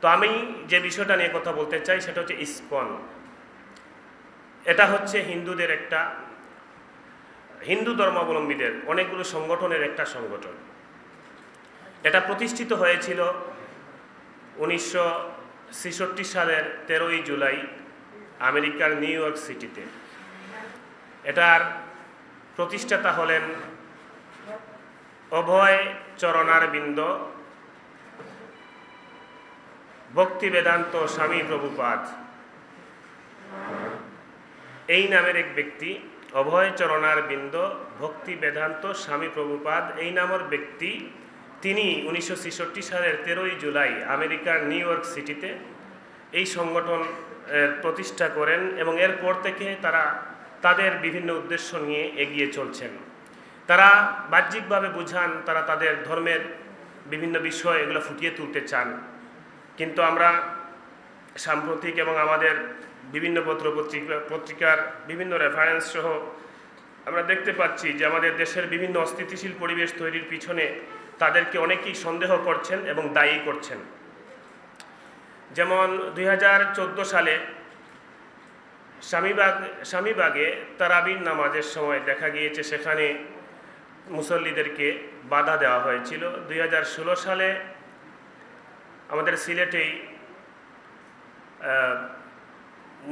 তো আমি যে বিষয়টা নিয়ে কথা বলতে চাই সেটা হচ্ছে ইসকন। এটা হচ্ছে হিন্দুদের একটা, হিন্দু ধর্মাবলম্বীদের অনেকগুলো সংগঠনের একটা সংগঠন। এটা প্রতিষ্ঠিত হয়েছিল উনিশশো ছেষট্টি সালের তেরোই জুলাই আমেরিকার নিউ ইয়র্ক সিটিতে। এটার প্রতিষ্ঠাতা হলেন অভয় চরণার বিন্দ ভক্তি বেদান্ত স্বামী প্রভুপাদ। এই নামের এক ব্যক্তি, অভয় চরণার বিন্দ, ভক্তি বেদান্ত স্বামী প্রভুপাদ, এই নামের ব্যক্তি তিনি উনিশশো ছেষট্টি সালের তেরোই জুলাই আমেরিকার নিউ ইয়র্ক সিটিতে এই সংগঠন প্রতিষ্ঠা করেন এবং এরপর থেকে তারা তাদের বিভিন্ন উদ্দেশ্য নিয়ে এগিয়ে চলছেন। তারা বাহ্যিকভাবে বুঝান, তারা তাদের ধর্মের বিভিন্ন বিষয় এগুলো ফুটিয়ে তুলতে চান। কিন্তু আমরা সাম্প্রতিক এবং আমাদের বিভিন্ন পত্র পত্রিকা, পত্রিকার বিভিন্ন রেফারেন্স সহ আমরা দেখতে পাচ্ছি যে আমাদের দেশের বিভিন্ন অস্থিতিশীল পরিবেশ তৈরির পিছনে তাদেরকে অনেকেই সন্দেহ করছেন এবং দায়ী করছেন। যেমন দুই হাজার চোদ্দ সালে স্বামীবাগ স্বামীবাগে তারাবির নামাজের সময় দেখা গিয়েছে সেখানে মুসল্লিদেরকে বাধা দেওয়া হয়েছিল। দুই হাজার ষোলো সালে আমাদের সিলেটেই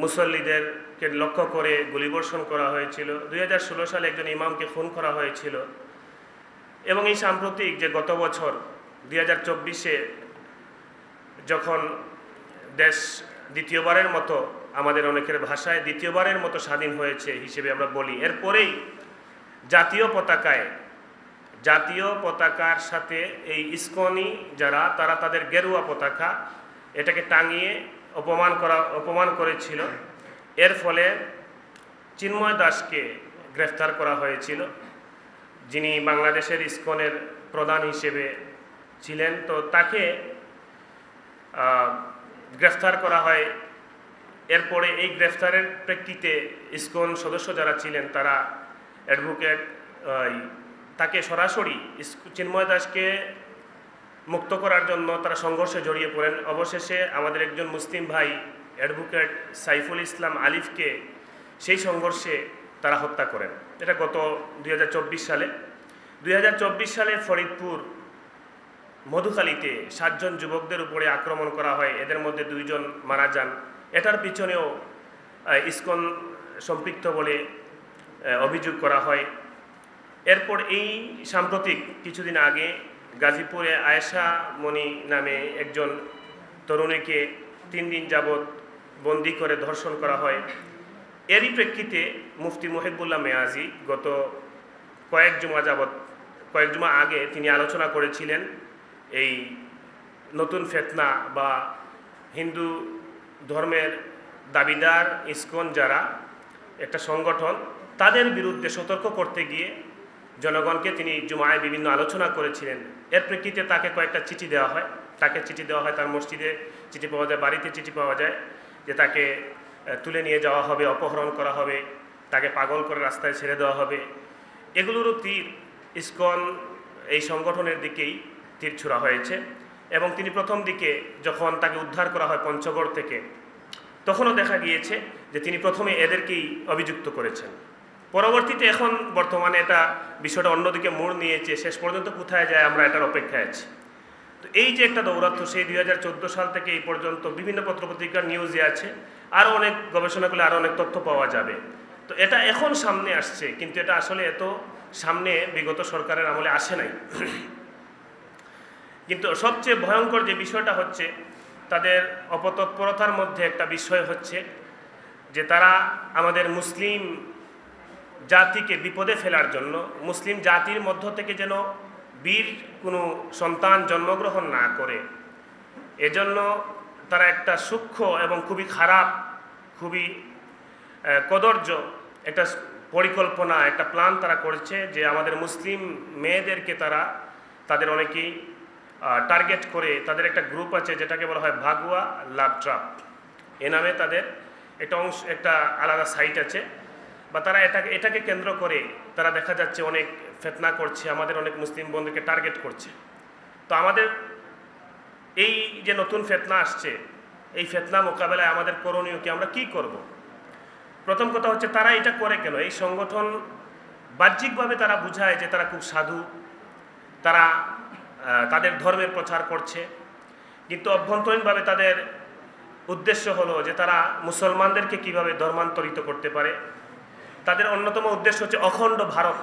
মুসল্লিদেরকে লক্ষ্য করে গুলিবর্ষণ করা হয়েছিল। দুই হাজার ষোলো সালে একজন ইমামকে খুন করা হয়েছিল। এবং এই সাম্প্রতিক যে গত বছর, দুই হাজার চব্বিশে যখন দেশ দ্বিতীয়বারের মতো আমাদের অনেকের ভাষায় দ্বিতীয়বারের মতো স্বাধীন হয়েছে হিসেবে আমরা বলি, এরপরেই জাতীয় পতাকায় জাতীয় পতাকার সাথে এই ইস্কনি যারা, তারা তাদের গেরুয়া পতাকা এটাকে টাঙিয়ে অপমান করা, অপমান করেছিল। এর ফলে চিন্ময় দাসকে গ্রেফতার করা হয়েছিল, যিনি বাংলাদেশের ইস্কনের প্রধান হিসেবে ছিলেন। তো তাকে গ্রেফতার করা হয়। এরপরে এই গ্রেফতারের প্রেক্ষিতে ইসকন সদস্য যারা ছিলেন, তারা অ্যাডভোকেট তাকে সরাসরি চিন্ময় দাসকে মুক্ত করার জন্য তারা সংঘর্ষে জড়িয়ে পড়েন। অবশেষে আমাদের একজন মুসলিম ভাই অ্যাডভোকেট সাইফুল ইসলাম আলিফকে সেই সংঘর্ষে তারা হত্যা করেন। এটা গত দুই হাজার চব্বিশ সালে। দুই হাজার চব্বিশ সালে ফরিদপুর মধুখালীতে সাতজন যুবকদের উপরে আক্রমণ করা হয়। এদের মধ্যে দুইজন মারা যান। এটার পিছনেও ইস্কন সম্পৃক্ত বলে অভিযোগ করা হয়। এরপর এই সাম্প্রতিক কিছুদিন আগে গাজীপুরে আয়েশা মণি নামে একজন তরুণীকে তিন দিন যাবৎ বন্দি করে ধর্ষণ করা হয়। এরই প্রেক্ষিতে মুফতি মহিবুল্লাহ মেয়াজি গত কয়েক জুমা যাবৎ, কয়েক জুমা আগে তিনি আলোচনা করেছিলেন এই নতুন ফেতনা বা হিন্দু ধর্মের দাবিদার ইস্কন যারা, একটা সংগঠন, তাদের বিরুদ্ধে সতর্ক করতে গিয়ে জনগণকে তিনি জুমায় বিভিন্ন আলোচনা করেছিলেন। এর প্রেক্ষিতে তাকে কয়েকটা চিঠি দেওয়া হয়। তাকে চিঠি দেওয়া হয় তার মসজিদে। চিঠি পাওয়া যায়, বাড়িতে চিঠি পাওয়া যায় যে তাকে তুলে নিয়ে যাওয়া হবে, অপহরণ করা হবে, তাকে পাগল করে রাস্তায় ছেড়ে দেওয়া হবে। এগুলোরও তীর, ইস্কন, এই সংগঠনের দিকেই তীর ছোড়া হয়েছে এবং তিনি প্রথম দিকে যখন তাকে উদ্ধার করা হয় পঞ্চগড় থেকে, তখনও দেখা গিয়েছে যে তিনি প্রথমে এদেরকেই অভিযুক্ত করেছেন। পরবর্তীতে এখন বর্তমানে এটা বিষয়টা অন্যদিকে মোড় নিয়েছে, শেষ পর্যন্ত কোথায় যায় আমরা এটার অপেক্ষায় আছি। তো এই যে একটা দৌরাত্ম সেই দু হাজার চোদ্দ সাল থেকে এই পর্যন্ত বিভিন্ন পত্রপত্রিকার নিউজে আছে, আরও অনেক গবেষণা করলে আরও অনেক তথ্য পাওয়া যাবে। তো এটা এখন সামনে আসছে, কিন্তু এটা আসলে এত সামনে বিগত সরকারের আমলে আসে নাই। কিন্তু সবচেয়ে ভয়ঙ্কর যে বিষয়টা হচ্ছে, তাদের অপতৎপরতার মধ্যে একটা বিষয় হচ্ছে যে তারা আমাদের মুসলিম জাতিকে বিপদে ফেলার জন্য, মুসলিম জাতির মধ্য থেকে যেন বীর কোনো সন্তান জন্মগ্রহণ না করে। এজন্য তারা একটা সূক্ষ্ম এবং খুবই খারাপ, খুবই কদর্য একটা পরিকল্পনা, একটা প্ল্যান তারা করেছে যে আমাদের মুসলিম মেয়েদেরকে তারা তাদের অনেকেই টার্গেট করে তাদের একটা গ্রুপ আছে যেটাকে বলা হয় ভাগুয়া লাভ ট্রাপ এ নামে তাদের একটা অংশ, একটা আলাদা সাইট আছে। বা তারা এটাকে এটাকে কেন্দ্র করে তারা দেখা যাচ্ছে অনেক ফেতনা করছে, আমাদের অনেক মুসলিম বন্ধুকে টার্গেট করছে। তো আমাদের এই যে নতুন ফেতনা আসছে, এই ফেতনা মোকাবেলায় আমাদের করণীয় কি, আমরা কি করব। প্রথম কথা হচ্ছে তারা এটা করে কেন? এই সংগঠন বাহ্যিকভাবে তারা বুঝায় যে তারা খুব সাধু, তারা তাদের ধর্মের প্রচার করছে। কিন্তু অভ্যন্তরীণভাবে তাদের উদ্দেশ্য হলো যে তারা মুসলমানদেরকে কীভাবে ধর্মান্তরিত করতে পারে তাদের অন্যতম উদ্দেশ্য হচ্ছে অখণ্ড ভারত,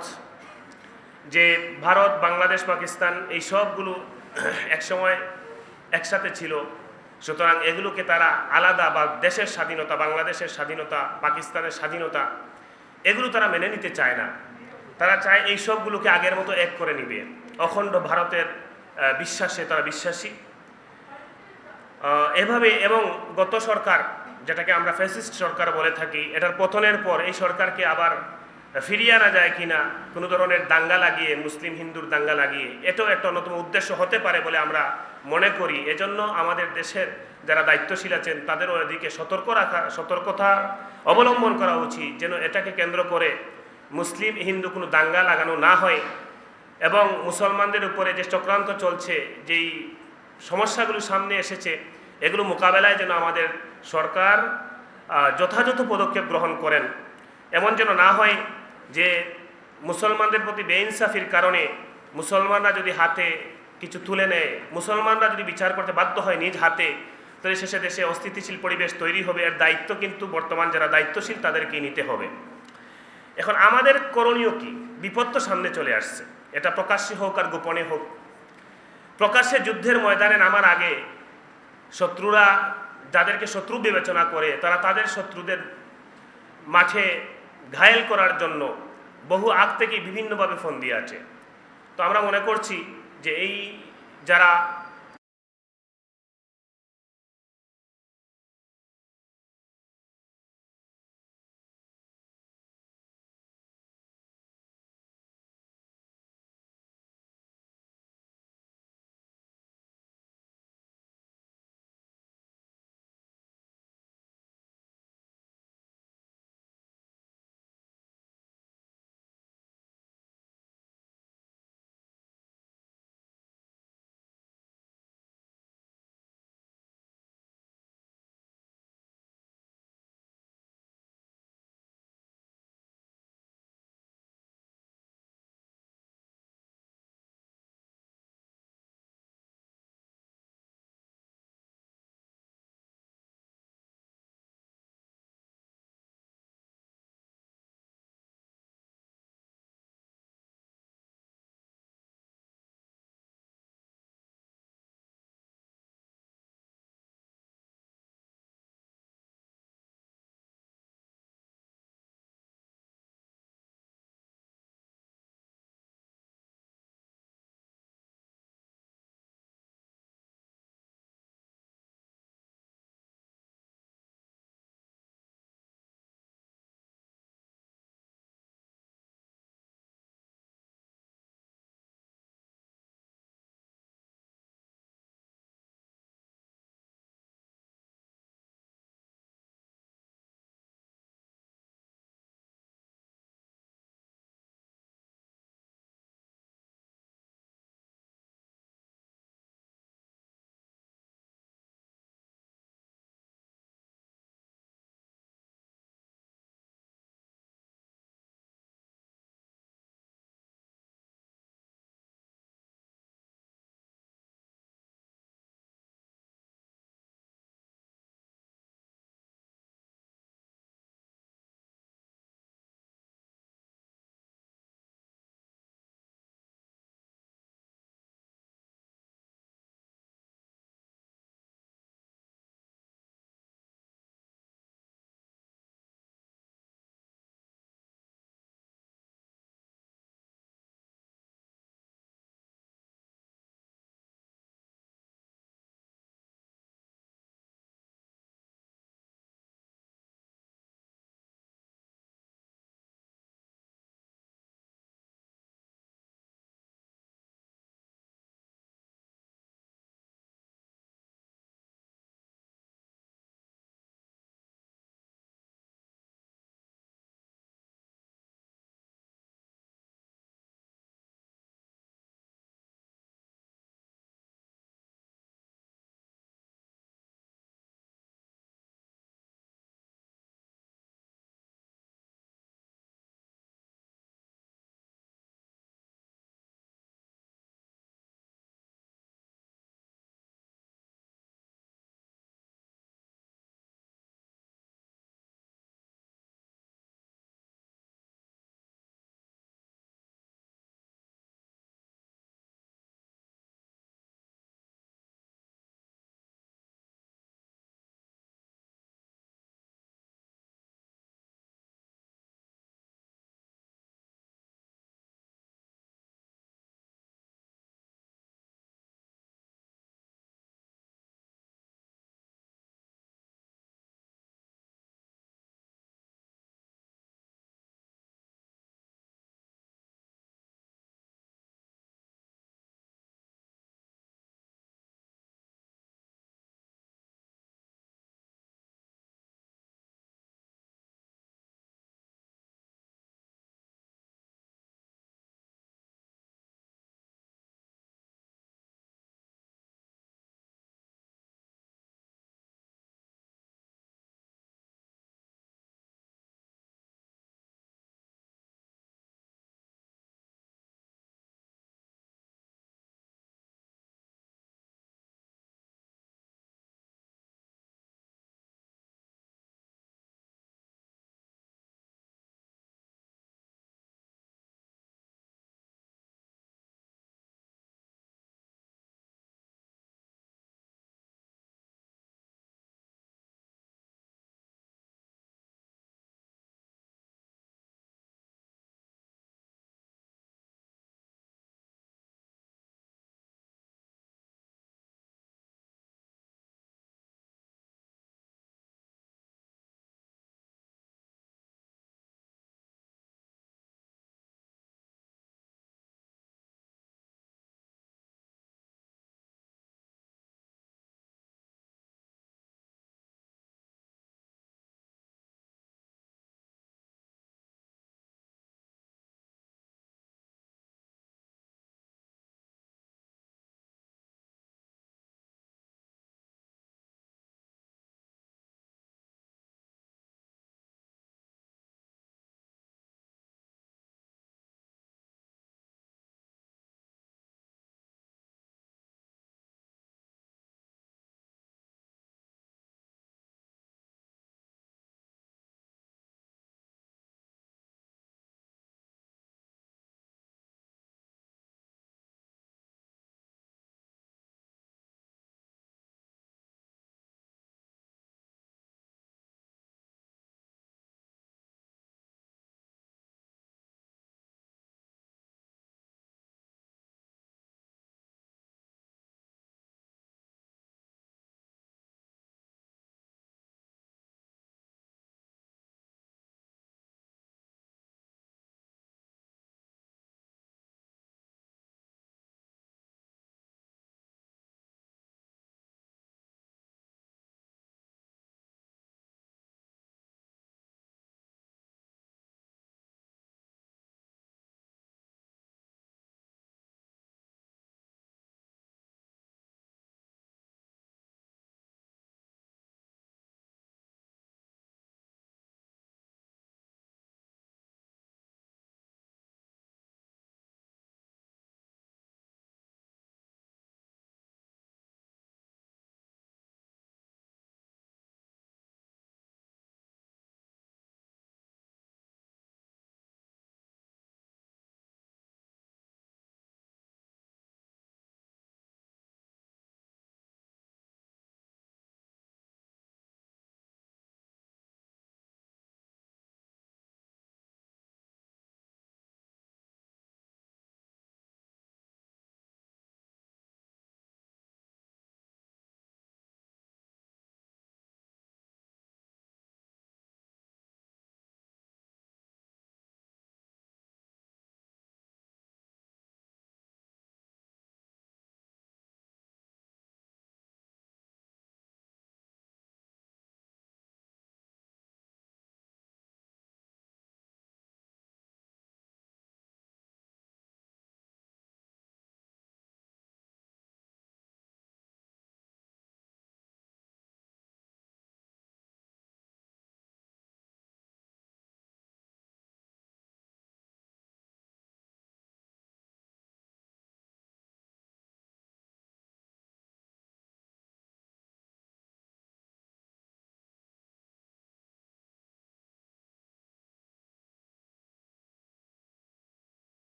যে ভারত, বাংলাদেশ, পাকিস্তান এই সবগুলো একসময় একসাথে ছিল। সুতরাং এগুলোকে তারা আলাদা বা দেশের স্বাধীনতা, বাংলাদেশের স্বাধীনতা, পাকিস্তানের স্বাধীনতা, এগুলো তারা মেনে নিতে চায় না। তারা চায় এই সবগুলোকে আগের মতো এক করে নিবে। অখণ্ড ভারতের বিশ্বাসে তারা বিশ্বাসী। এভাবে এবং গত সরকার যেটাকে আমরা ফ্যাসিস্ট সরকার বলে থাকি, এটার পতনের পর এই সরকারকে আবার ফিরিয়ে আনা যায় কিনা, কোনো ধরনের দাঙ্গা লাগিয়ে, মুসলিম হিন্দুর দাঙ্গা লাগিয়ে, এটাও একটা অন্যতম উদ্দেশ্য হতে পারে বলে আমরা মনে করি। এজন্য আমাদের দেশের যারা দায়িত্বশীল আছেন, তাদেরও এদিকে সতর্ক রাখা, সতর্কতা অবলম্বন করা উচিত, যেন এটাকে কেন্দ্র করে মুসলিম হিন্দু কোনো দাঙ্গা লাগানো না হয় এবং মুসলমানদের উপরে যে চক্রান্ত চলছে, যেই সমস্যাগুলো সামনে এসেছে, এগুলো মোকাবেলায় যেন আমাদের সরকার যথাযথ পদক্ষেপ গ্রহণ করেন। এমন যেন না হয় যে মুসলমানদের প্রতি বেইনসাফির কারণে মুসলমানরা যদি হাতে কিছু তুলে নেয়, মুসলমানরা যদি বিচার করতে বাধ্য হয় নিজ হাতে, তাহলে শেষে দেশে অস্থিতিশীল পরিবেশ তৈরি হবে। এর দায়িত্ব কিন্তু বর্তমান যারা দায়িত্বশীল, তাদেরকেই নিতে হবে। এখন আমাদের করণীয় কি? বিপদ তো সামনে চলে আসছে। এটা প্রকাশ্যে হোক আর গোপনে হোক। প্রকাশ্যে যুদ্ধের ময়দানে নামার আগে শত্রুরা যাদেরকে শত্রু বিবেচনা করে, তারা তাদের শত্রুদের মাঠে ঘায়েল করার জন্য বহু আগ থেকেই বিভিন্নভাবে ফোন দিয়ে আছে। তো আমরা মনে করছি যে এই যারা